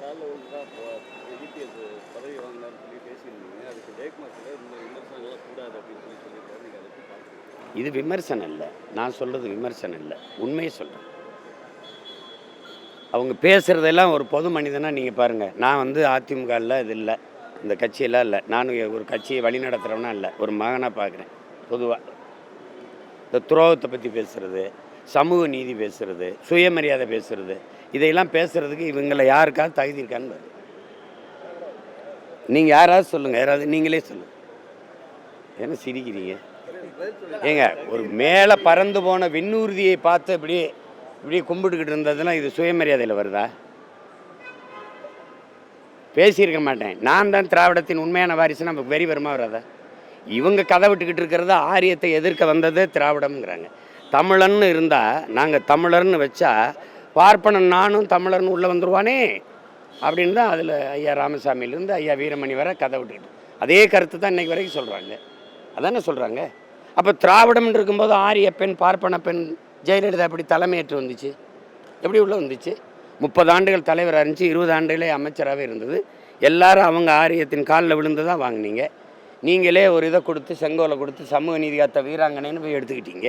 காலில் வந்து தான் இபிஎஸ் பதவி வாங்கினார்னு சொல்லி பேசியிருந்தீங்க. அதுக்கு ஜெயக்குமார் இந்த விமர்சனங்கள்லாம் கூடாது அப்படின்னு சொல்லி சொல்லியிருக்காரு. நீங்கள் அதை பார்க்குறீங்க? இது விமர்சனம் இல்லை. நான் சொல்கிறது விமர்சனம் இல்லை. உண்மையை சொல்கிறேன் அவங்க பேசுகிறதெல்லாம் ஒரு பொது மனிதனாக நீங்கள் பாருங்கள் நான் வந்து அதிமுகவில் இது இல்லை. இந்த கட்சியெல்லாம் இல்லை. நான் ஒரு கட்சியை வழி நடத்துகிறவனா இல்லை. ஒரு மகனாக பார்க்குறேன் பொதுவாக இந்த துரோகத்தை பற்றி பேசுகிறது சமூக நீதி பேசுகிறது சுயமரியாதை பேசுகிறது இதையெல்லாம் பேசுகிறதுக்கு இவங்களை யாருக்காவது தகுதி இருக்கான்னு நீங்கள் யாராவது சொல்லுங்கள் யாராவது நீங்களே சொல்லுங்கள் என்ன சிரிக்கிறீங்க? ஏங்க ஒரு மேலே பறந்து போன விண்ணூர்தியை பார்த்து இப்படியே இப்படியே கும்பிட்டுக்கிட்டு இருந்ததுலாம் இது சுயமரியாதையில் வருதா? பேசியிருக்க மாட்டேன். நான் தான் திராவிடத்தின் உண்மையான வாரிசு நமக்கு வெறி வருமா வராதா? இவங்க கதை விட்டுக்கிட்டு இருக்கிறத ஆரியத்தை எதிர்க்க வந்ததே திராவிடம்ங்கிறாங்க. தமிழன்னு இருந்தால் நாங்கள் தமிழர்னு வச்சா பார்ப்பனன் நானும் தமிழர்னு உள்ளே வந்துடுவானே அப்படின்னு தான் அதில் ஐயா ராமசாமியிலேருந்து ஐயா வீரமணி வரை கதை விட்டுக்கிட்டு. அதே கருத்து தான் இன்னைக்கு வரைக்கும் சொல்கிறாங்க அதானே சொல்கிறாங்க அப்போ திராவிடம்னு இருக்கும்போது ஆரிய பெண் பார்ப்பன பெண் ஜெயலலிதா எப்படி தலைமையேற்று வந்துச்சு? எப்படி உள்ளே வந்துச்சு? முப்பது ஆண்டுகள் தலைவராக இருந்துச்சு இருபது ஆண்டுகளே அமைச்சராகவே இருந்தது. எல்லாரும் அவங்க ஆரியத்தின் காலில் விழுந்து தான் வாங்குனீங்க. நீங்களே ஒரு இதை கொடுத்து செங்கோலை கொடுத்து சமூக நீதி காத்த வீராங்கனைன்னு போய் எடுத்துக்கிட்டீங்க.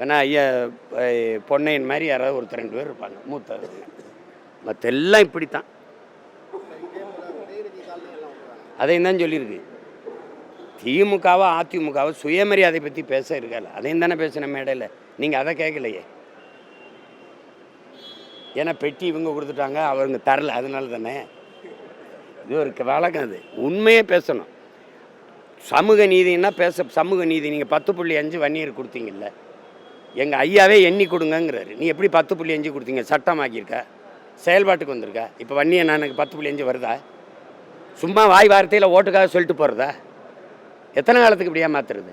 ஏன்னா ஐயா பொன்னையின் பொன்னையன் மாதிரி யாராவது ஒருத்தர் ரெண்டு பேர் இருப்பாங்க மூத்த மற்ற எல்லாம் இப்படித்தான். அதையும் தான் சொல்லியிருக்கு. திமுகவோ அதிமுகவோ சுயமரியாதை பற்றி பேச இருக்கல அதையும் தானே பேசின மேடையில். நீங்கள் அதை கேட்கலையே. ஏன்னா பெட்டி இவங்க கொடுத்துட்டாங்க அவங்க தரல அதனால தானே. இது ஒரு வழக்கம் அது. உண்மையே பேசணும். சமூக நீதினா பேச சமூக நீதி. நீங்கள் பத்து புள்ளி அஞ்சு வன்னியர் கொடுத்தீங்கல்ல. எங்கள் ஐயாவே எண்ணி கொடுங்கங்கிறாரு. நீ எப்படி பத்து புள்ளி அஞ்சு கொடுத்தீங்க? சட்டமாக்கியிருக்கா. செயல்பாட்டுக்கு வந்திருக்கா. இப்போ வண்டியை நான் எனக்கு பத்து புள்ளி அஞ்சு வருதா? சும்மா வாய் வார்த்தையில் ஓட்டுக்காக சொல்லிட்டு போகிறதா எத்தனை காலத்துக்கு இப்படியா மாற்றுறது